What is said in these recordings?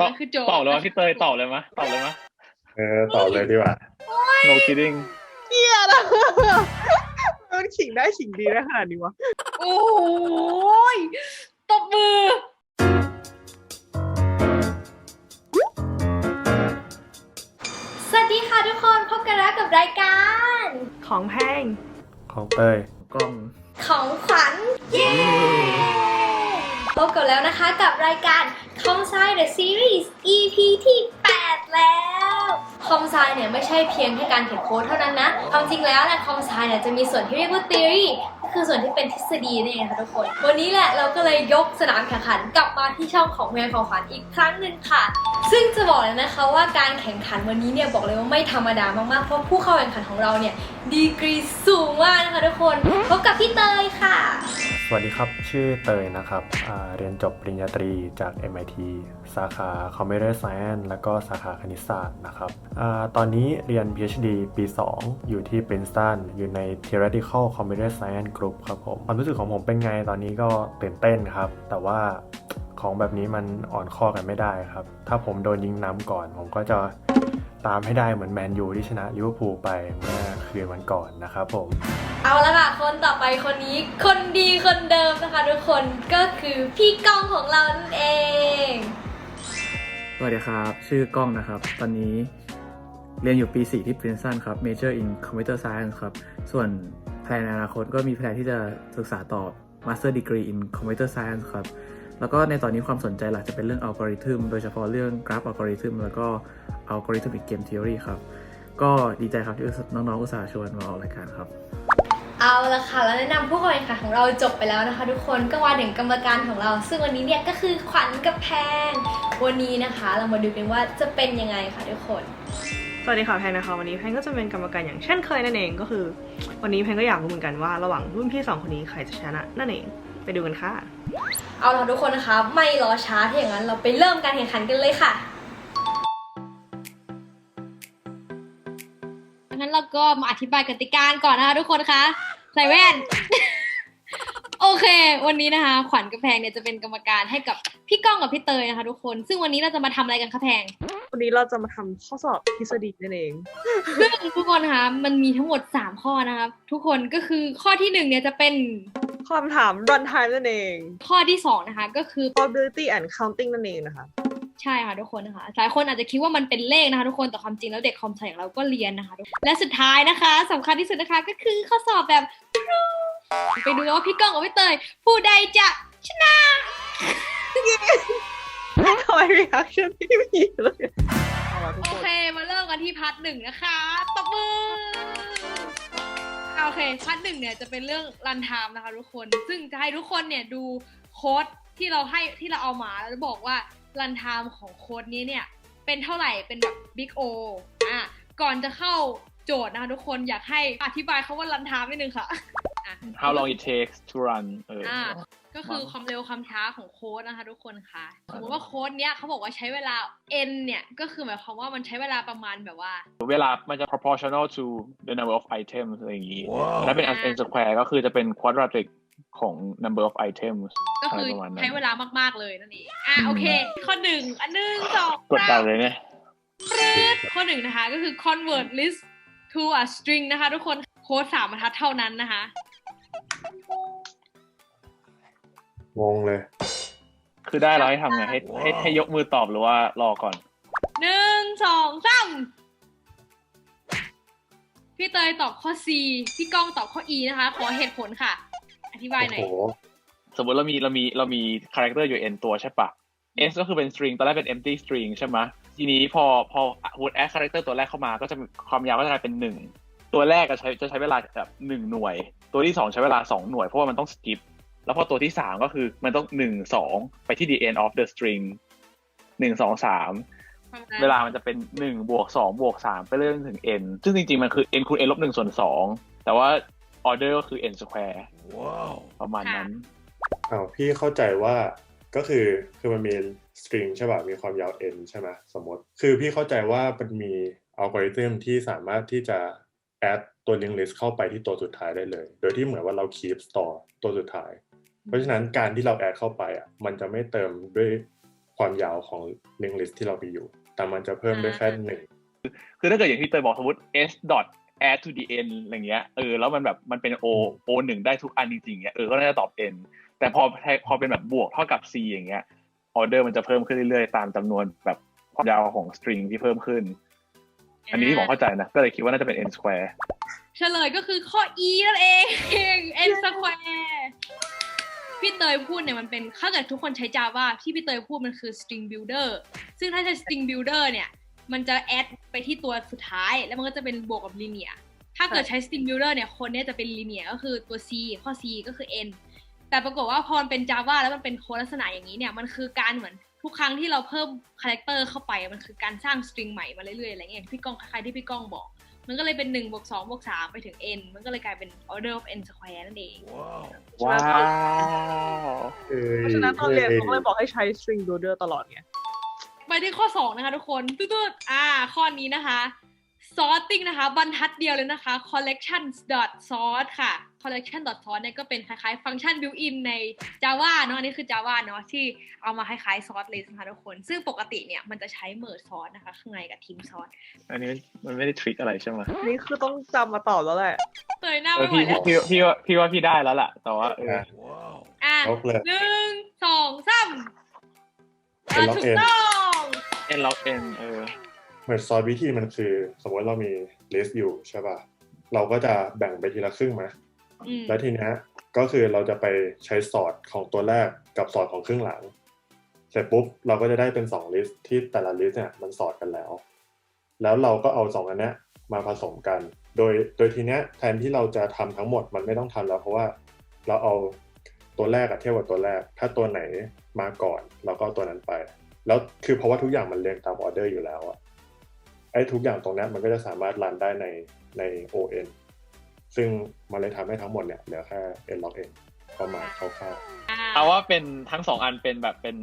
ตอบนั่นคือโจทย์ตอบเลยว่าพี่เตยตอบเลยมะตอบเลยมะเออตอบเลยดีกว่า no kidding เกลียดอะมันขิงได้ขิงดีได้ขนาดนี้วะ โอ้ยตบมือ สวัสดีค่ะทุกคนพบกันแล้วกับรายการ ของแพง ของเตยกล้อง ของขวัญ เย้ พบกันแล้วนะคะกับรายการ c o m s i The Series EP ที่ 8 แล้ว c o m s i เนี่ยไม่ใช่เพียงแค่การเขียนโค้ดเท่านั้นนะ ความจริงแล้วนะ c o m s i เนี่ยจะมีส่วนที่เรียกว่า theory ก็คือส่วนที่เป็นทฤษฎีนั่นเองค่ะทุกคน วันนี้แหละเราก็เลยยกสนามแข่งขันกลับมาที่ช่องของงานของขวัญอีกครั้งหนึ่งค่ะ ซึ่งจะบอกเลยนะคะว่าการแข่งขันวันนี้เนี่ยบอกเลยว่าไม่ธรรมดามากๆ เพราะผู้เข้าแข่งขันของเราเนี่ยดีกรีสูงมากนะคะทุกคน พบกับพี่เตยค่ะ สวัสดีครับ ชื่อเตยนะครับ เรียนจบปริญญาตรีจาก MIT สาขา Computer Science แล้วก็สาขาคณิตศาสตร์นะครับอตอนนี้เรียน PhD ปี 2 อยู่ที่ Princeton อยู่ใน Theoretical Computer Science Group ครับผม ความรู้สึกของผมเป็นไงตอนนี้ก็ตื่นเต้นครับ แต่ว่าของแบบนี้มันอ่อนข้อกันไม่ได้ครับ ถ้าผมโดนยิงน้ำก่อนผมก็จะ ตามให้ได้เหมือนแมนยูที่ชนะลิเวอร์พูลไปเมื่อคืนวันก่อนนะครับผม เอาละค่ะ คนต่อไปคนนี้ คนดีคนเดิมนะคะทุกคนก็คือพี่ก้องของเรานั่นเอง สวัสดีครับ ชื่อกล้องนะครับ ตอนนี้เรียนอยู่ปี 4 ที่ Princeton ครับ Major in Computer Science ครับ ส่วนแผนในอนาคตก็มีแผนที่จะศึกษาต่อ Master Degree in Computer Science ครับ แล้วก็ในตอนนี้ความสนใจหลักจะเป็นเรื่องอัลกอริทึมโดยเฉพาะเรื่องกราฟอัลกอริทึมแล้วก็อัลกอริทึมิกเกมท e o รีครับ ก็ดีใจครับที่น้องๆอุตส่าห์ชวนมาออกรายการครับเอาละค่ะ แล้วแนะนำผู้เข้าแข่งขันของเราจบไปแล้วนะคะ ทุกคนก็มาถึงกรรมการของเรา ซึ่งวันนี้เนี่ยก็คือขวัญกับแพงวันนี้นะคะ เรามาดูกันว่าจะเป็นยังไงค่ะทุกคน สวัสดีค่ะแพงนะคะวันนี้แพงก็จะเป็นกรรมการอย่างเช่นเคยนั่นเองก็คือ วันนี้แพงก็อยากรู้เหมือนกันว่า ระหว่างรุ่นพี่สองคนนี้ใครจะชนะนั่นเอง ไปดูกันค่ะ เอาละทุกคนนะคะ ไม่รอช้าถ้าอย่างนั้นเราไปเริ่มการแข่งขันกันเลยค่ะงั้นเราก็มาอธิบายกติกาก่อนนะคะทุกคนคะใส่แว่น โอเค วันนี้นะคะ ขวัญกับแพงเนี่ยจะเป็นกรรมการให้กับพี่ก้องกับพี่เตยนะคะ ทุกคน ซึ่งวันนี้เราจะมาทำอะไรกันคะแพง วันนี้เราจะมาทำข้อสอบทฤษฎีนั่นเอง ซึ่งทุกคนนะคะมันมีทั้งหมด 3 ข้อนะครับทุกคนก็คือข้อที่1เนี่ยจะเป็น คำถาม run time นั่นเอง ข้อที่ 2 นะคะ ก็คือ probability and counting นั่นเองนะคะ ใช่ค่ะทุกคนนะคะหลายคนอาจจะคิดว่ามันเป็นเลขนะคะทุกคนแต่ความจริงแล้วเด็กคอมไซของเราก็เรียนนะคะ และสุดท้ายนะคะสำคัญที่สุดนะคะก็คือข้อสอบแบบ True ไปดูว่าพี่ก้องกับพี่เตย ผู้ใดจะชนะทำไม reaction ไม่มีเลยเอาล่ะทุกโอคนเคมาเริ่มกันที่พาร์ทหนึ่งนะคะตบมือ อะโอเคพาร์ทหนึ่งเนี่ยจะเป็นเรื่องรันไทม์นะคะทุกคน ซึ่งจะให้ทุกคนเนี่ยดูโค้ดที่เราให้ที่เราเอามาแล้วจะบอกว่ารันไทม์ของโค้ดนี้เนี่ยเป็นเท่าไหร่เป็นแบบ Big O อะก่อนจะเข้าโจทย์นะคะทุกคนอยากให้อธิบายคาว่ารันไทม์นิดนึงค่ะอะ how long it takes to run เออออ่า ก็คือความเร็วความช้าของโค้ดนะคะทุกคนค่ะ สมมติว่าโค้ดเนี้ยเขาบอกว่าใช้เวลา n เนี่ย ก็คือหมายความว่ามันใช้เวลาประมาณแบบว่า เวลามันจะ proportional to the number of items อะไรอย่างงี้ ถ้าเป็น n square ก็คือจะเป็น quadratic ของ number of items ก็คืออะไรประมาณนั้นใช้เวลามาก ๆ เลยนั่นเองอะโอเค ข้อหนึ่งอันหนึ่งสองกดสาดันมเลยเนี่ยปรึ๊ดข้อหนึ่งนะคะก็คือ convert list to a string นะคะทุกคนโค้ดสามบรรทัดเท่านั้นนะคะ งงเลย คือได้แล้วให้ทำไงให้ให้ให้ยกมือตอบหรือว่ารอก่อน หนึ่งสองสามพี่เตยตอบข้อ C พี่ก้องตอบข้อ E นะคะ ขอเหตุผลค่ะ อธิบายหน่อย โอ้โหสมมติเรามีเรามีเรามีคาแรคเตอร์อยู่ n ตัวใช่ปะ s ก็คือเป็น string ตอนแรกเป็น empty string ใช่ไหมทีนี้พอพอ would add คาแรคเตอร์ตัวแรกเข้ามาก็จะมีความยาวก็จะกลายเป็นหนึ่งตัวแรกจะใช้จะใช้เวลาแบบหนึ่งหน่วย ตัวที่สองใช้เวลาสองหน่วยเพราะว่ามันต้อง skip แล้วพอตัวที่สามก็คือมันต้องหนึ่งสองไปที่ the end of the string หนึ่งสองสามเวลามันจะเป็นหนึ่งบวกสองบวกสามไปเรื่อยๆถึง n ซึ่งจริงๆ มันคือ n คูณ n ลบหนึ่งส่วนสองแต่ว่า order ก็คือ n square ประมาณนั้นอ้าวพี่เข้าใจว่าก็คือคือมันมีสตริงใช่ป่ะมีความยาว n ใช่ไหมสมมติ คือพี่เข้าใจว่ามันมีอัลกอริทึมที่สามารถที่จะ add ตัว linked list เข้าไปที่ตัวสุดท้ายได้เลย โดยที่เหมือนว่าเรา keep store ตัวสุดท้าย เพราะฉะนั้นการที่เรา add เข้าไปอะมันจะไม่เติมด้วยความยาวของ linked list ที่เรามีอยู่ แต่มันจะเพิ่มได้แค่หนึ่งคือถ้าเกิดอย่างที่เตยบอกสมมติ s dot add to the n อะไรเงี้ยเออแล้วมันแบบมันเป็น o o หนึ่งได้ทุกอันจริงๆเงี้ยเออก็น่าจะตอบ n แต่พอพอเป็นแบบบวกเท่ากับ c อย่างเงี้ยออเดอร์มันจะเพิ่มขึ้นเรื่อยๆ ตามจำนวนแบบความยาวของสตริงที่เพิ่มขึ้น อันนี้ที่ผมเข้าใจนะ ก็เลยคิดว่าน่าจะเป็น n square เฉลยก็คือข้อ e นั่นเอง n square พี่เตยพูดเนี่ยมันเป็นถ้าเกิดทุกคนใช้ Java ที่พี่เตยพูดมันคือ string builder ซึ่งถ้าใช้ string builder เนี่ยมันจะ add ไปที่ตัวสุดท้าย แล้วมันก็จะเป็นบวกกับ linear ถ้าเกิดใช้ string builder เนี่ยคนเนี่ยจะเป็น linear ก็คือตัว c ข้อ c ก็คือ n แต่ปรากฏว่าพอมันเป็น Java แล้วมันเป็นโค้ดลักษณะอย่างนี้เนี่ยมันคือการเหมือนทุกครั้งที่เราเพิ่มคาแรคเตอร์เข้าไปมันคือการสร้างสตริงใหม่มาเรื่อยๆอะไรเงี้ยอย่างที่พี่ก้องคล้ายๆที่พี่ก้องบอก มันก็เลยเป็น1บวก2บวก3ไปถึง n มันก็เลยกลายเป็น order of n square นั่นเองว้าวเพราะฉะนั้นตอนเรียนเขาก็เลยบอกให้ใช้ string builder ตลอดไงไปที่ข้อ 2 นะคะทุกคนตุ๊ดๆอ่า ข้อนี้นะคะ sorting นะคะ บรรทัดเดียวเลยนะคะ collection dot sort ค่ะ collection dot sort เนี่ยก็เป็นคล้ายๆ ฟังก์ชัน built in ใน Java เนอะอันนี้คือ Java เนอะที่เอามาคล้ายๆ sort list นะคะทุกคน ซึ่งปกติเนี่ยมันจะใช้ merge sort นะคะ ข้างในกับ team sort อันนี้มันไม่ได้ทริคอะไรใช่ไหมนี่คือต้องจำมาตอบแล้วแหละเตยหน้าเออไม่ไหวพี่แล้วพี่พี่ว่าพี่ว่าพี่ได้แล้วล่ะ แต่ว่าเอออะลบเลยหนึ่งสองสามเป็นอะล็อกถูกเอ็นต้อง n log n เออเหมือนซอสวิธีมันคือ สมมติเรามี list อยู่ใช่ป่ะเราก็จะแบ่งไปทีละครึ่งไหมอืม แล้วทีเนี้ยก็คือเราจะไปใช้สอร์ตของตัวแรกกับสอร์ตของครึ่งหลัง เสร็จปุ๊บเราก็จะได้เป็น2 list ที่แต่ละ list เนี่ยมันสอร์ตกันแล้ว แล้วเราก็เอาสองอันเนี้ยมาผสมกัน โดยโดยทีเนี้ยแทนที่เราจะทำทั้งหมดมันไม่ต้องทำแล้ว เพราะว่าเราเอาตัวแรกอะเทียบกับตัวแรก ถ้าตัวไหนมาก่อนเราก็ตัวนั้นไป แล้วคือเพราะว่าทุกอย่างมันเรียงตามออเดอร์อยู่แล้วอะไอ้ทุกอย่างตรงเนี้ยมันก็จะสามารถรันได้ในใน ON ซึ่งมันเลยทำให้ทั้งหมดเนี่ยเหลือแค่ n log n ประมาณคร่าวอ่าเอาว่าเป็นทั้งสองอันเป็นแบบเป็น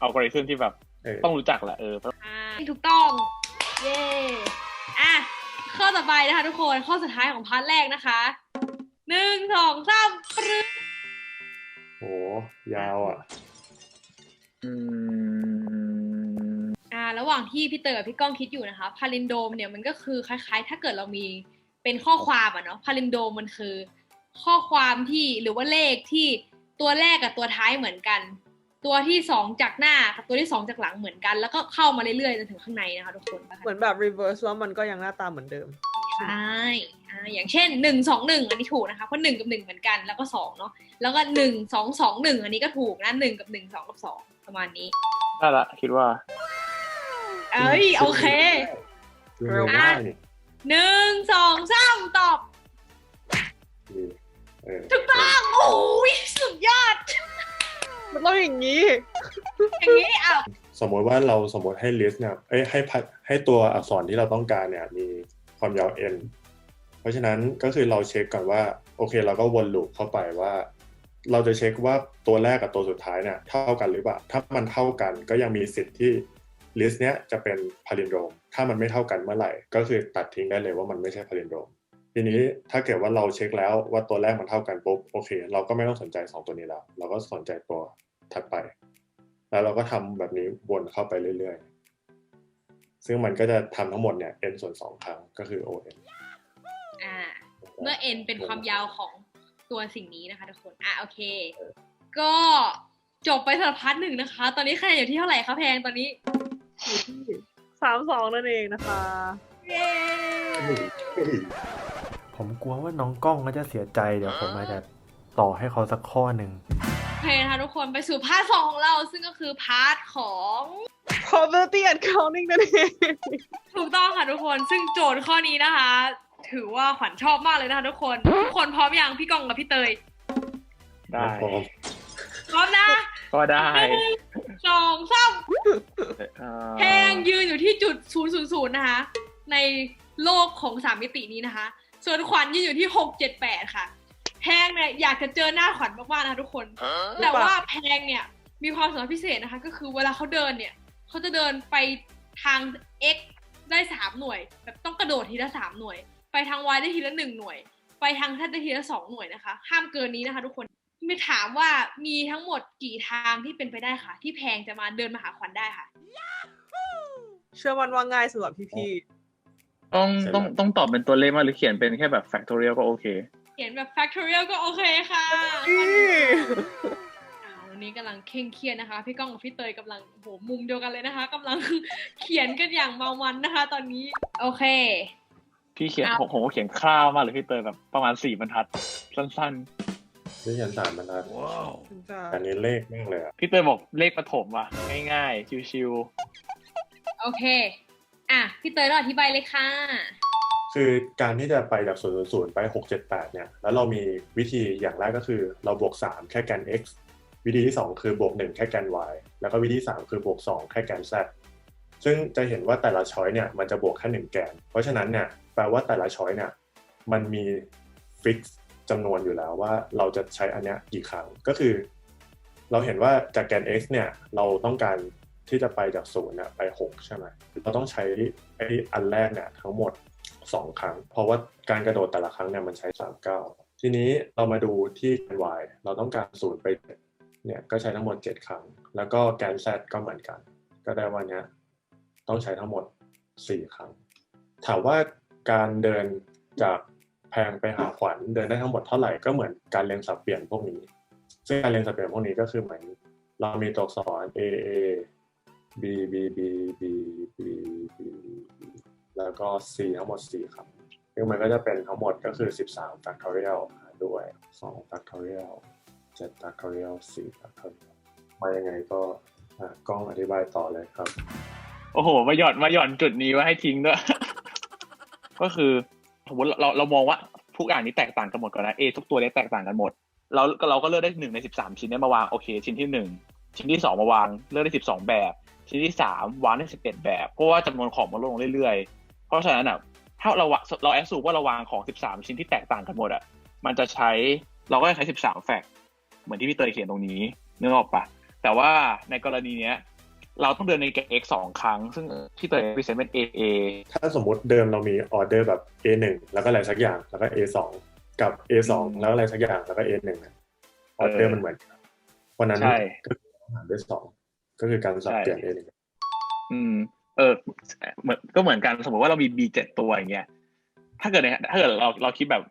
อัลกอริทึมที่แบบๆเออต้องรู้จักแหละเอออ่าถูกต้อง เย้อะข้อต่อไปนะคะทุกคนข้อสุดท้ายของพาร์ทแรกนะคะหนึ่งสองสามปรึ๊ดโหยาวอะอืมอ่า ระหว่างที่พี่เตอร์กับพี่ก้องคิดอยู่นะคะพาลินโดมเนี่ยมันก็คือคล้าย ๆ ถ้าเกิดเรามี เป็นข้อความอะเนาะพาลินโดมมันคือ ข้อความที่หรือว่าเลขที่ตัวแรกกับตัวท้ายเหมือนกัน ตัวที่สองจากหน้ากับตัวที่สองจากหลังเหมือนกัน แล้วก็เข้ามาเรื่อยๆจนถึงข้างในนะคะทุกคนเหมือนแบบ reverse แล้วมันก็ยังหน้าตาเหมือนเดิมใช่อ่าอย่างเช่นหนึ่งสองหนึ่งอันนี้ถูกนะคะเพราะหนึ่งกับหนึ่งเหมือนกันแล้วก็สองเนาะแล้วก็หนึ่งสองสองหนึ่งอันนี้ก็ถูกนะหนึ่งกับหนึ่งสองกับสองประมาณนี้ได้ละคิดว่า เอ้ยโอเคเร็วมากนี่ หนึ่งสองสามตอบดีเออถูกต้องโอ้ยสุดยอด มันต้องอย่างนี้ อย่างนี้อ้าวสมมติว่าเราสมมติให้ list เนี่ยเอ้ยให้พัดให้ตัวอักษรที่เราต้องการเนี่ยมีความยาว n เพราะฉะนั้นก็คือเราเช็คก่อนว่า โอเค เราก็วนลูปเข้าไปว่า เราจะเช็คว่าตัวแรกกับตัวสุดท้ายเนี่ยเท่ากันหรือเปล่า ถ้ามันเท่ากันก็ยังมีสิทธิ์ที่ list เนี้ยจะเป็นพาลินโดรม ถ้ามันไม่เท่ากันเมื่อไหร่ ก็คือตัดทิ้งได้เลยว่ามันไม่ใช่พาลินโดรมทีนี้ถ้าเกิดว่าเราเช็คแล้วว่าตัวแรกมันเท่ากันปุ๊บโอเค เราก็ไม่ต้องสนใจสองตัวนี้แล้ว เราก็สนใจตัวถัดไป แล้วเราก็ทำแบบนี้วนเข้าไปเรื่อยๆ ซึ่งมันก็จะทำทั้งหมดเนี่ย n ส่วนสองครั้งก็คือ on อ่าเมื่อ n เป็นความยาวของตัวสิ่งนี้นะคะทุกคนอะโอเค ก็จบไปสำหรับพาร์ทหนึ่งนะคะ ตอนนี้คะแนนอยู่ที่เท่าไหร่คะแพงตอนนี้อยู่ที่ สามสองนั่นเองนะคะเย้ผมกลัวว่าน้องกล้องก็จะเสียใจเดี๋ยวผมอาจจะต่อให้เขาสักข้อหนึ่งโอเคนะคะทุกคนไปสู่พาร์ทสองของเราซึ่งก็คือพาร์ทของ probability and counting นั่นเองถูกต้องค่ะทุกคนซึ่งโจทย์ข้อนี้นะคะ ถือว่าขวัญชอบมากเลยนะคะทุกคนทุกคนพร้อมยังพี่กองกับพี่เตยได้พร้อมพร้อมนะก็ได้หนึ่ง สองสามเอ่อแพงยืนอยู่ที่จุดศูนย์ศูนย์ศูนย์นะคะ ในโลกของสามมิตินี้นะคะ ส่วนขวัญยืนอยู่ที่หกเจ็ดแปดค่ะ แพงเนี่ยอยากจะเจอหน้าขวัญมากๆนะคะทุกคน แต่ว่าแพงเนี่ยมีความสามารถพิเศษนะคะ ก็คือเวลาเขาเดินเนี่ยเขาจะเดินไปทาง x ได้สามหน่วย แบบต้องกระโดดทีละสามหน่วย ไปทาง y ได้ทีละหนึ่งหน่วย ไปทาง z ได้ทีละสองหน่วยนะคะ ห้ามเกินนี้นะคะทุกคนไม่ถามว่ามีทั้งหมดกี่ทางที่เป็นไปได้ค่ะ ที่แพงจะมาเดินมาหาขวัญได้ค่ะ เชื่อมันว่าง่ายสำหรับพี่ต้องเสร็จต้องแล้วต้องตอบเป็นตัวเลขมาหรือเขียนเป็นแค่แบบ factorial ก็โอเค เขียนแบบ factorial ก็โอเคค่ะๆนี่อ่าวันนี้กำลังเคร่งเครียดนะคะ พี่ก้องกับพี่เตยกำลังโอ้โหมุมเดียวกันเลยนะคะกำลังเขียนกันอย่างเมามันนะคะ ตอนนี้โอเค พี่เขียนครับผมผมก็เขียนคร่าวมากเลยพี่เตยแบบประมาณสี่บรรทัดสั้น นี่ยันสามบรรทัดถึงจะอันนี้เลขแม่งเลยอะๆพี่เตยบอกเลขประถมว่ะ ง่ายๆ ชิวโอเค อะ พี่เตยเราอธิบายเลยค่ะ คือการที่จะไปจาก0 0 0ไป6 7 8เนี่ย แล้วเรามีวิธีอย่างแรกก็คือเราบวก3แค่แกน x วิธีที่2คือบวก1แค่แกน y แล้วก็วิธีที่3คือบวก2แค่แกน z ซึ่งจะเห็นว่าแต่ละช้อยเนี่ยมันจะบวกแค่1แกน เพราะฉะนั้นเนี่ยแปลว่าแต่ละช้อยเนี่ยมันมีฟิก จำนวนอยู่แล้วว่าเราจะใช้อันเนี้ยกี่ครั้งก็คือ เราเห็นว่าจากแกน x เนี่ยเราต้องการที่จะไปจากศูนย์เนี่ยไป 6 ใช่ไหมเราต้องใช้ไอ้อันแรกเนี่ยทั้งหมด 2 ครั้ง เพราะว่าการกระโดดแต่ละครั้งเนี่ยมันใช้ 39 ทีนี้เรามาดูที่แกน y เราต้องการศูนย์ไปเนี่ยก็ใช้ทั้งหมด 7 ครั้ง แล้วก็แกน z ก็เหมือนกัน ก็ได้ว่าเนี้ยต้องใช้ทั้งหมด 4 ครั้ง ถามว่าการเดินจาก แพงไปหาขวัญเดินได้ทั้งหมดเท่าไหร่ก็เหมือนการเรียงสับเปลี่ยนพวกนี้ ซึ่งการเรียงสับเปลี่ยนพวกนี้ก็คือเหมือนเรามีตัวอักษร A A B B B B B B แล้วก็ C ทั้งหมด4ครับซึ่งมันก็จะเป็นทั้งหมดก็คือ 13 factorial หาด้วย 2 factorial 7 factorial 4 factorial มายังไงก็กล้องอธิบายต่อเลยครับ โอ้โห มาหย่อนมาหย่อนจุดนี้ไว้ให้ทิ้งด้วย ก็คือ สมมติเราเรามองว่าทุกอย่างนี้แตกต่างกันหมดก่อนนะ A ทุกตัวนี้แตกต่างกันหมดเราเราก็เลือกได้หนึ่งในสิบสามชิ้นนี้มาวางโอเคชิ้นที่หนึ่งชิ้นที่สองมาวางเลือกได้สิบสองแบบ ชิ้นที่สามวางได้สิบเอ็ดแบบเพราะว่าจำนวนของมันลดลงเรื่อยๆ เพราะฉะนั้นอะถ้าเราวะเราแอสซูว่าเราวางของสิบสามชิ้นที่แตกต่างกันหมดอะมันจะใช้เราก็จะใช้สิบสามแฟกต์เหมือนที่พี่เตยเขียนตรงนี้นึกออกปะแต่ว่าในกรณีเนี้ย เราต้องเดินในแก x สองครั้ง ซึ่งพี่เตยพิเศษเป็น A A ถ้าสมมติเดิมเรามีออเดอร์แบบ A1 แล้วก็อะไรสักอย่างแล้วก็ A2 กับ A2 แล้วอะไรสักอย่างแล้วก็ A1 อะออเดอร์มันเหมือนกันเพราะนั้นใช่ก็คือต้องหารด้วยสองก็คือการสับเปลี่ยน A1 อืม เออเหมือนก็เหมือนกันสมมติว่าเรามี B เจ็ดตัวอย่างเงี้ยถ้าเกิดในถ้าเกิดเราเราคิดแบบ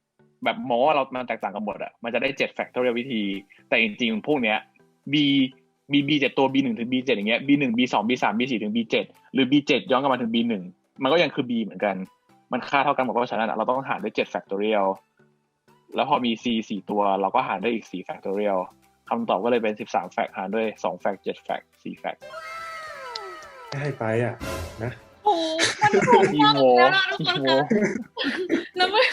แบบโมว่าเรามันแตกต่างกันหมดอะมันจะได้เจ็ด factorial วิธี แต่จริงๆพวกเนี้ย B B B เจ็ดตัว B หนึ่งถึง B เจ็ดอย่างเงี้ย B หนึ่ง B สอง B สาม B สี่ถึง B เจ็ดหรือ B เจ็ดย้อนกลับมาถึง B หนึ่งมันก็ยังคือ B เหมือนกัน มันค่าเท่ากันหมดเพราะฉะนั้นอะเราต้องหารด้วยเจ็ด factorial แล้วพอมี C สี่ตัวเราก็หารด้วยอีกสี่ factorial คำตอบก็เลยเป็นสิบสาม fact หารด้วยสอง fact เจ็ด fact สี่ fact ง่ายไปอะนะโอ้โหมันถูกขี้มากโม้แล้วนะทุกคนขี้โม้คะแล้วไม่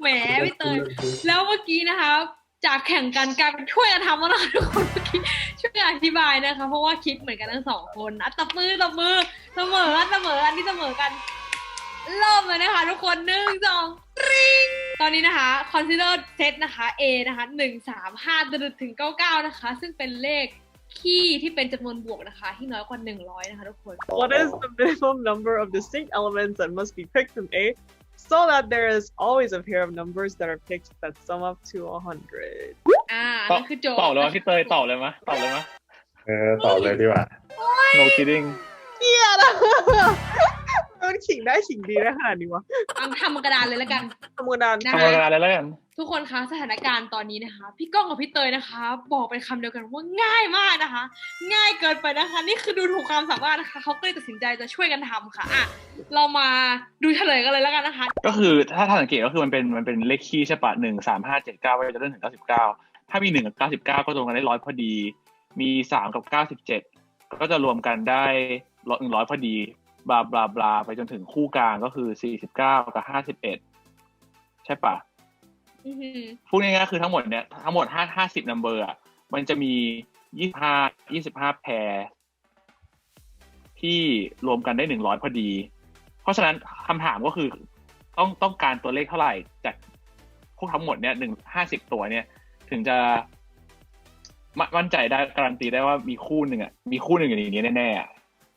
แหมพี่เตยแล้วเมื่อกี้นะคะจากแข่งกันกลายเป็นช่วยกันทำแล้วนะคะทุกคนเมื่อกี้ ช่วยอธิบายนะคะ เพราะว่าคิดเหมือนกันทั้งสองคนอะตบมือตบมือเสมอกันเสมออันนี้เสมอกันเริ่มเลยนะคะ ทุกคนหนึ่งสองตริงตอนนี้นะคะ consider set นะคะ A นะคะหนึ่งสามห้าถึงเก้าเก้านะคะ ซึ่งเป็นเลขคี่ที่เป็นจำนวนบวกนะคะ ที่น้อยกว่าหนึ่งร้อยนะคะทุกคน What is the minimum number of distinct elements that must be picked from A so that there is always a pair of numbers that are picked that sum up to 100? อ่าตอบนั่นคือโจทย์ตอบเลยว่าพี่เตยตอบเลยมะตอบเลยมะเออต่อเลยดีกว่า no kidding เกลียดอะมันขิงได้ขิงดีได้ขนาดนี้วะเอาทำกระดานเลยแล้วกัน ธรรมดานะทำงานอะไรแล้วกันทุกคนคะสถานการณ์ตอนนี้นะคะ พี่ก้องกับพี่เตยนะคะ บอกเป็นคำเดียวกันว่าง่ายมากนะคะ ง่ายเกินไปนะคะ นี่คือดูถูกความสามารถนะคะเขาก็เลยตัดสินใจจะช่วยกันทำค่ะอะเรามาดูเฉลยกันเลยแล้วกันนะคะ ก็คือถ้าถ้าสังเกตก็คือมันเป็นมันเป็นเลขคี่ใช่ปะหนึ่งสามห้าเจ็ดเก้าไปจนถึงเก้าสิบเก้า ถ้ามีหนึ่งกับเก้าสิบเก้าก็ตรงกันได้ร้อยพอดี มีสามกับเก้าสิบเจ็ดก็จะรวมกันได้ร้อยหนึ่งร้อยพอดี บลาบลาบลาไปจนถึงคู่กลางก็คือสี่สิบเก้ากับห้าสิบเอ็ดใช่ปะอือหือพูดง่ายๆคือทั้งหมดเนี้ยทั้งหมดห้าห้าสิบนัมเบอร์อะมันจะมียี่ห้ายี่สิบห้าแพรที่รวมกันได้หนึ่งร้อยพอดี เพราะฉะนั้นคำถามก็คือต้องต้องการตัวเลขเท่าไหร่จากพวกทั้งหมดเนี้ยหนึ่งห้าสิบตัวเนี้ย ถึงจะมมั่นใจได้การันตีได้ว่ามีคู่หนึ่งอะมีคู่หนึ่งอย่างนี้แน่ๆอะ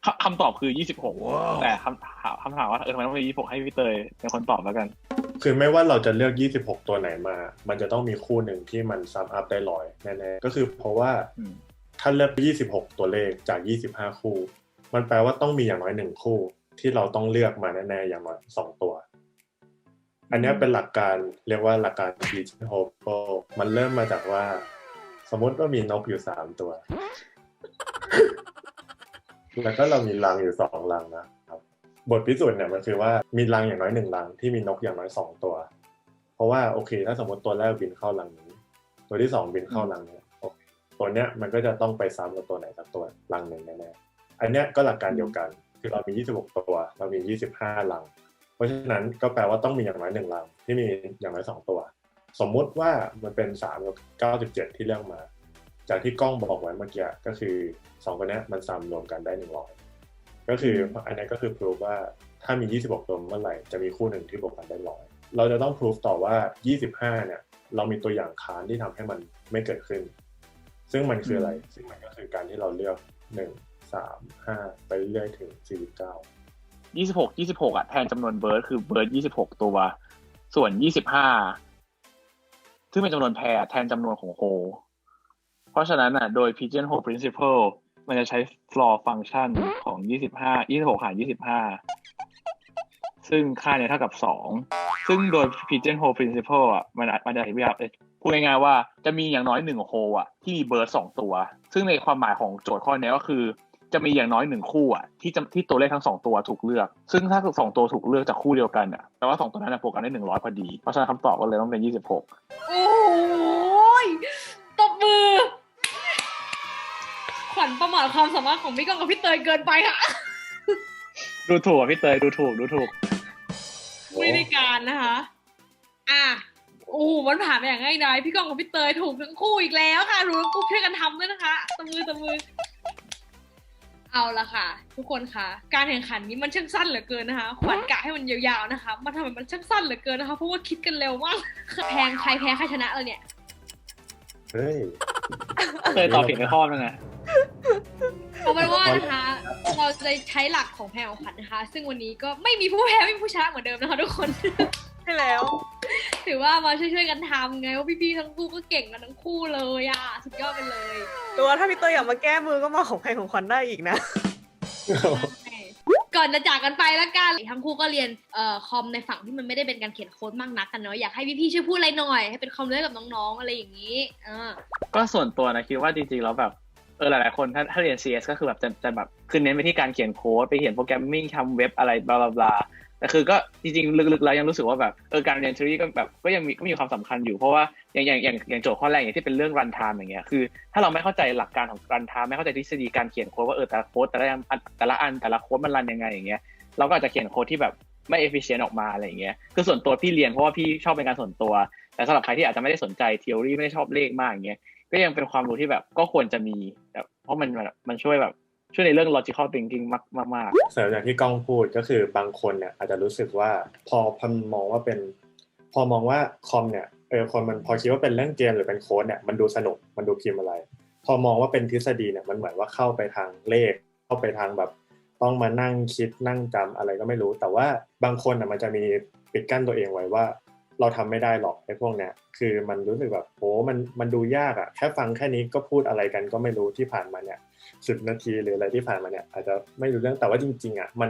คคำตอบคือยี่สิบหกแต่คำถามคำถามว่าเออทำไมต้องเป็นยี่สิบหกให้พี่เตยเป็นคนตอบแล้วกัน คือไม่ว่าเราจะเลือก 26 ตัวไหนมา มันจะต้องมีคู่หนึ่งที่มันซัมอัพได้ร้อยแน่ๆก็คือเพราะว่าอืมถ้าเลือก 26 ตัวเลขจาก 25 คู่ มันแปลว่าต้องมีอย่างน้อยหนึ่งคู่ที่เราต้องเลือกมาแน่ๆอย่างน้อยสองตัว อันนี้เป็นหลักการเรียกว่าหลักการ pigeon hole มันเริ่มมาจากว่า สมมติว่ามีนกอยู่สามตัว แล้วก็เรามีรังอยู่สองรังนะครับ บทพิสูจน์เนี่ยมันคือว่ามีรังอย่างน้อยหนึ่งรังที่มีนกอย่างน้อยสองตัว เพราะว่าโอเค ถ้าสมมติตัวแรกบินเข้ารังนี้ ตัวที่สองบินเข้ารังนี้ตัวเนี้ยมันก็จะต้องไปซ้ำกับตัวไหนสักตัวรังหนึ่งแน่ๆอันเนี้ยก็หลักการเดียวกัน คือเรามี 26 ตัว เรามี 25 รัง เพราะฉะนั้นก็แปลว่าต้องมีอย่างน้อยหนึ่งรังที่มีอย่างน้อยสองตัว สมมุติว่ามันเป็น3กับ97ที่เลือกมา จากที่กล้องบอกไว้เมื่อกี้ก็คือสองตัวนี้มันซ้ำรวมกันได้100ก็คืออันนี้ก็คือพิสูจว่าถ้ามี 26 ตัวเมื่อไหร่จะมีคู่หนึ่งที่บวกกันได้ร้อยเราจะต้องพิสูจต่อว่า 25 เนี่ย เรามีตัวอย่างค้านที่ทำให้มันไม่เกิดขึ้น ซึ่งมันคืออะไร ซึ่งมันก็คือการที่เราเลือก 1 3 5 ไปเรื่อยถึง 49 ยี่สิบหกยี่สิบหกอะแทนจำนวนเบิร์ดคือเบิร์ดยี่สิบหกตัว ส่วนยี่สิบห้าซึ่งเป็นจำนวนแพรแทนจำนวนของโฮเพราะฉะนั้นอะโดย pigeon hole principle มันจะใช้ floor function ของยี่สิบห้ายี่สิบหกหารยี่สิบห้าซึ่งค่าเนี่ยเท่ากับสองซึ่งโดย pigeon hole principle อะมันมันจะอธิบายเอ่อพูดง่ายๆว่าจะมีอย่างน้อยหนึ่งโฮอะที่มีเบิร์ดสองตัว ซึ่งในความหมายของโจทย์ข้อนี้ก็คือ จะมีอย่างน้อยหนึ่งคู่อะที่จะที่ตัวเลขทั้งสองตัวถูกเลือก ซึ่งถ้าสองตัวถูกเลือกจากคู่เดียวกันอะแปลว่าสองตัวนั้นนะบวกกันได้หนึ่งร้อยพอดี เพราะฉะนั้นคำตอบก็เลยต้องเป็นยี่สิบหกโอ้ยตบมือ ขวัญประมาทความสามารถของพี่ก้องกับพี่เตยเกินไปค่ะ ดูถูกอะพี่เตยดูถูกดูถูกไม่ได้การนะคะ อะโอ้โหมันผ่านไปอย่างง่ายดายพี่ก้องกับพี่เตยถูกทั้งคู่อีกแล้วค่ะรู้ทั้งคู่ช่วยกันทำด้วยนะคะตบมือตบมือ เอาละค่ะ ทุกคนคะการแข่งขันนี้มันช่างสั้นเหลือเกินนะคะขวัญกะให้มันยาวๆนะคะมันทำไมมันช่างสั้นเหลือเกินนะคะเพราะว่าคิดกันเร็วมากแพงใครแพ้ใครชนะเราเนี่ยเฮ้ยเคยตอบผิดไปข้อนึงอะเอาเป็นว่านะคะ เราจะใช้หลักของแพ้ของขวัญนะคะ ซึ่งวันนี้ก็ไม่มีผู้แพ้ไม่มีผู้ชนะเหมือนเดิมนะคะ ทุกคนใช่แล้ว ถือว่ามาช่วยๆกันทำไงว่าพี่ๆทั้งคู่ก็เก่งกันทั้งคู่เลยอะสุดยอดไปเลยตัวถ้าพี่เตยอยากมาแก้มือก็มาของใครของขวัญได้อีกนะก่อนจะจากกันไปแล้วกันทั้งคู่ก็เรียนเอ่อคอมในฝั่งที่มันไม่ได้เป็นการเขียนโค้ดมากนักกันเนาะอยากให้พี่ๆช่วยพูดอะไรหน่อยให้เป็นคอมเล่กับน้องๆอะไรอย่างนี้อ่าก็ส่วนตัวนะคิดว่าจริงๆแล้วแบบเออหลายๆคนถ้าถ้าเรียน CS ก็คือแบบจะจะแบบคือเน้นไปที่การเขียนโค้ดไปเขียนโปรแกรมมิ่งทำเว็บอะไรบลาบลาบลา แต่คือก็จริงๆลึกๆแล้วยังรู้สึกว่าแบบเออการเรียนทรีก็แบบก็ยังมีก็มีความสำคัญอยู่เพราะว่าอย่างอย่างอย่างอย่างโจทย์ข้อแรกอย่างที่เป็นเรื่องรันไทม์อย่างเงี้ยคือ ถ้าเราไม่เข้าใจหลักการของรันไทม์ไม่เข้าใจทฤษฎีการเขียนโค้ดว่าเออแต่ละโค้ดแต่ละอันแต่ละอันแต่ละโค้ดมันรันยังไงอย่างเงี้ยเราก็อาจจะเขียนโค้ดที่แบบไม่เอฟฟิเชนต์ออกมาอะไรอย่างเงี้ยคือส่วนตัวพี่เรียนเพราะว่าพี่ชอบเป็นการส่วนตัว แต่สำหรับใครที่อาจจะไม่ได้สนใจทฤษฎีไม่ได้ชอบเลขมากอย่างเงี้ยก็ยังเป็นความรู้ที่แบบก็ควรจะมีเพราะมันมันช่วยแบบ ช่วยในเรื่อง logical thinking มากมากมากเสริมอย่างที่ก้องพูดก็คือบางคนเนี่ยอาจจะรู้สึกว่าพอพอมองว่าเป็น พอมองว่าคอมเนี่ยเออคนมันพอคิดว่าเป็นเรื่องเกมหรือเป็นโค้ดเนี่ยมันดูสนุกมันดูพิมพ์อะไร พอมองว่าเป็นทฤษฎีเนี่ยมันเหมือนว่าเข้าไปทางเลข เข้าไปทางแบบ ต้องมานั่งคิดนั่งจำอะไรก็ไม่รู้ แต่ว่าบางคนอะมันจะมีปิดกั้นตัวเองไว้ว่า เราทำไม่ได้หรอกไอ้พวกเนี้ยคือมันรู้สึกแบบโหมันมันดูยากอะแค่ฟังแค่นี้ก็พูดอะไรกันก็ไม่รู้ที่ผ่านมาเนี่ยสิบนาทีหรืออะไรที่ผ่านมาเนี่ยอาจจะไม่รู้เรื่องแต่ว่าจริงๆอะมัน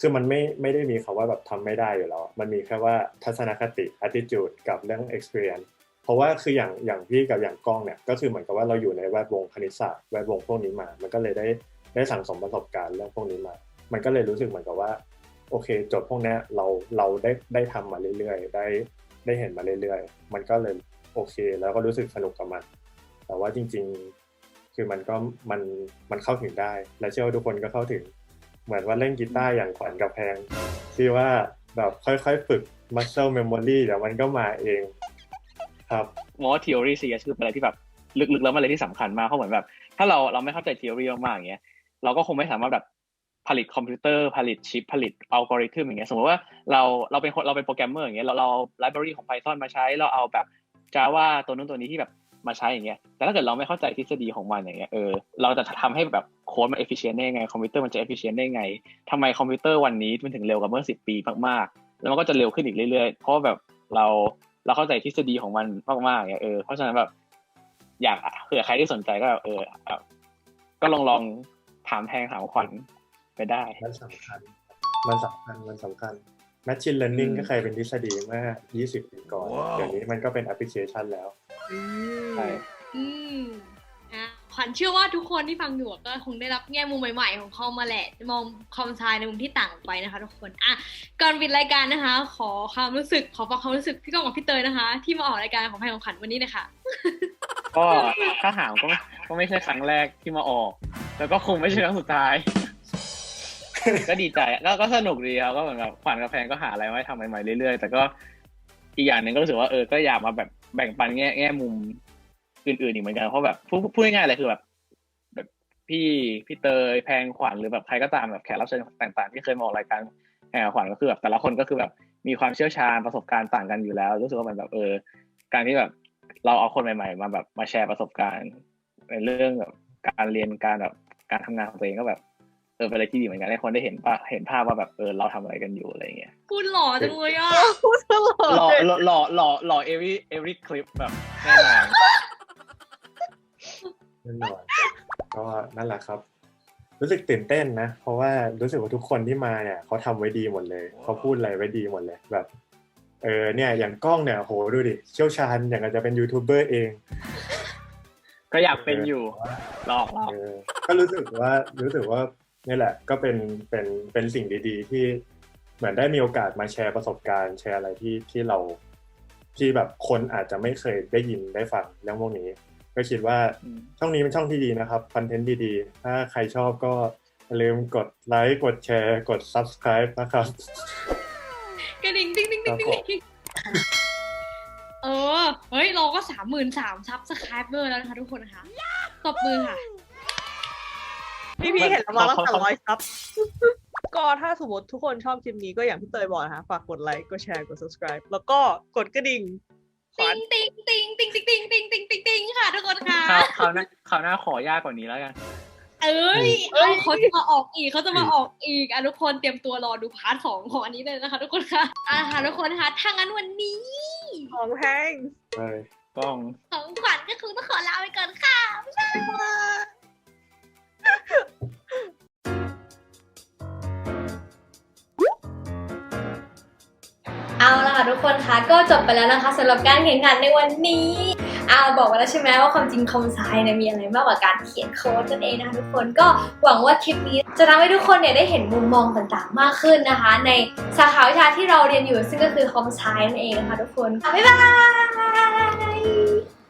คือมันไม่ไม่ได้มีคำว่าแบบทำไม่ได้อยู่แล้ว มันมีแค่ว่าทัศนคติ attitude กับเรื่อง experience เพราะว่าคืออย่างอย่างพี่กับอย่างกล้องเนี่ยก็คือเหมือนกับว่าเราอยู่ในแวดวงคณิตศาสตร์แวดวงพวกนี้มา มันก็เลยได้ได้สั่งสมประสบการณ์เรื่องพวกนี้มา มันก็เลยรู้สึกเหมือนกับว่า โอเคโจทย์พวกนี้เราเราได้ได้ทำมาเรื่อยๆ ได้ได้เห็นมาเรื่อยๆ มันก็เลยโอเค แล้วก็รู้สึกสนุกกับมัน แต่ว่าจริง ๆ คือมันก็มันมันเข้าถึงได้ และเชื่อว่าทุกคนก็เข้าถึง เหมือนว่าเล่นกีตาร์อย่างขวัญกับแพง ที่ว่าแบบค่อยๆ ฝึก muscle memory เดี๋ยวมันก็มาเอง ครับมอว่า theory CS คือเป็นอะไรที่แบบลึกๆแล้วมันอะไรที่สำคัญมากเพราะเหมือนแบบ ถ้าเราเราไม่เข้าใจ theory มากๆอย่างเงี้ยเราก็คงไม่สามารถแบบ ผลิตคอมพิวเตอร์ผลิตชิปผลิตอัลกอริทึมอย่างเงี้ยสมมติว่าเราเราเป็นคนเราเป็นโปรแกรมเมอร์อย่างเงี้ยเราเราไลบรารีของ Python มาใช้เราเอาแบบ Java ตัวนู้นตัวนี้ที่แบบมาใช้อย่างเงี้ยแต่ถ้าเกิดเราไม่เข้าใจทฤษฎีของมันอย่างเงี้ยเออเราจะทำให้แบบโค้ดมัน efficient ได้ยังไงคอมพิวเตอร์มันจะ efficient ได้ไงทำไมคอมพิวเตอร์วันนี้มันถึงเร็วกว่าเมื่อสิบปีมากๆ แล้วมันก็จะเร็วขึ้นอีกเรื่อยๆ เพราะแบบเราเราเข้าใจทฤษฎีของมันมากๆอย่างเออเพราะฉะนั้นแบบอยากเผื่อใครที่สนใจก็แบบเออก็ลองลองถามแทงถามขวัญ ไปได้ มันสำคัญ มันสำคัญ มันสำคัญ Machine Learning อืมก็เคยเป็นทฤษฎีเมื่อ 20 ปีก่อน เดี๋ยวนี้มันก็เป็นแอปพลิเคชันแล้ว ใช่อืมอะขวัญเชื่อว่าทุกคนที่ฟังอยู่ก็คงได้รับแง่มุมใหม่ ๆ ของคอมมาแหละมองคอมไซในมุมที่ต่างออกไปนะคะ ทุกคนอะก่อนปิดรายการนะคะ ขอความรู้สึกขอฟังความรู้สึกพี่ก้องกับพี่เตยนะคะ ที่มาออกรายการของแพงของขวัญวันนี้นะคะก็ถ้าหามก็ไม่ก็ไม่ใช่ครั้งแรกที่มาออก แล้วก็คงไม่ใช่ครั้งสุดท้าย ก็ดีใจก็ก็สนุกดีครับก็เหมือนแบบขวัญกับแพงก็หาอะไรมาทำใหม่ๆเรื่อยๆ แต่ก็อีกอย่างหนึ่งก็รู้สึกว่าเออก็อยากมาแบบแบ่งปันแง่แง่มุมอื่นๆอีกเหมือนกันเพราะแบบพูดพูดง่ายๆเลยคือแบบ แบบพี่พี่เตยแพงขวัญหรือแบบใครก็ตามแบบแขกรับเชิญต่างๆ ที่เคยมาออกรายการแพงขวัญก็คือแบบแต่ละคนก็คือแบบมีความเชี่ยวชาญประสบการณ์ต่างกันอยู่แล้ว รู้สึกว่ามันแบบเออ การที่แบบเราเอาคนใหม่ ๆ มาแบบมาแชร์ประสบการณ์ ในเรื่องแบบการเรียนการแบบการทำงานของตัวเองก็แบบ ออเป็นอะไรที่ดีเหมือนกันให้คนได้เห็นปะเห็นภาพว่าแบบเออเราทำอะไรกันอยู่อะไรอย่างเงี้ยพูดหล่อจังเลยอะพูดตลอดหล่อเลยหล่อหล่อหล่อหล่อ every every clip แบบแน่นอนแน่นอนก็นั่นแหละครับ รู้สึกตื่นเต้นนะ เพราะว่ารู้สึกว่าทุกคนที่มาเนี่ยเขาทำไว้ดีหมดเลยเขาพูดอะไรไว้ดีหมดเลยแบบเออเนี่ยอย่างกล้องเนี่ยโหดูดิเชี่ยวชาญอย่างกับจะเป็นยูทูบเบอร์เอง ก็อยากเป็นอยู่หลอกหลอกเออก็รู้สึกว่ารู้สึกว่า นี่แหละก็เป็นเป็นเป็นสิ่งดีๆ ที่เหมือนได้มีโอกาสมาแชร์ประสบการณ์แชร์อะไรที่ที่เราที่แบบคนอาจจะไม่เคยได้ยินได้ฟังเรื่องพวกนี้ ก็คิดว่าอืมช่องนี้เป็นช่องที่ดีนะครับคอนเทนต์ดีๆ ถ้าใครชอบก็อย่าลืมกดไลค์กดแชร์ กด subscribe นะครับกระดิ่งติ๊งติ๊งติ๊งติ๊งติ๊งเออ เฮ้ย เราก็สามหมื่นสามซับสไครเบอร์แล้วนะคะทุกคนนะคะตบมือค่ะ พี่พี่เห็นแล้วมาตั้งแต่เขาเขาร้อยซับ ก็ถ้าสมมติทุกคนชอบคลิปนี้ก็อย่างพี่เตยบอกนะคะฝากกดไลค์ กดแชร์ กด subscribe แล้วก็กดกระดิ่งขวัติ๊ญงติ๊งติ๊งติ๊งติ๊งติ๊งติ๊งติ๊งติ๊งติ๊งค่ะทุกคนค่ะ คราวคราวหน้าคราวหน้าขอยากกว่านี้แล้วกัน เอ้ยเอาเขาจะมาออกอีกเขาจะมาออกอีกอะทุกคนเตรียมตัวรอดูพาร์ทสองของอันนี้เลยนะคะ ทุกคนค่ะอะค่ะทุกคนค่ะถ้างั้นวันนี้ของแพงใช่กล้อง ของขวัญก็คือต้องขอลาไปก่อนค่ะ บ๊ายบาย เอาละค่ะทุกคนคะก็จบไปแล้วนะคะสำหรับการแข่งขันในวันนี้เอาบอกไว้แล้วใช่ไหมว่าความจริงคอมไซเนี่ยมีอะไรมากกว่าการเขียนโค้ดนั่นเองนะคะทุกคนก็หวังว่าคลิปนี้จะทำให้ทุกคนเนี่ยได้เห็นมุมมองต่างๆ มากขึ้นนะคะ ในสาขาวิชาที่เราเรียนอยู่ซึ่งก็คือคอมไซนั่นเองนะคะทุกคนบ๊ายบาย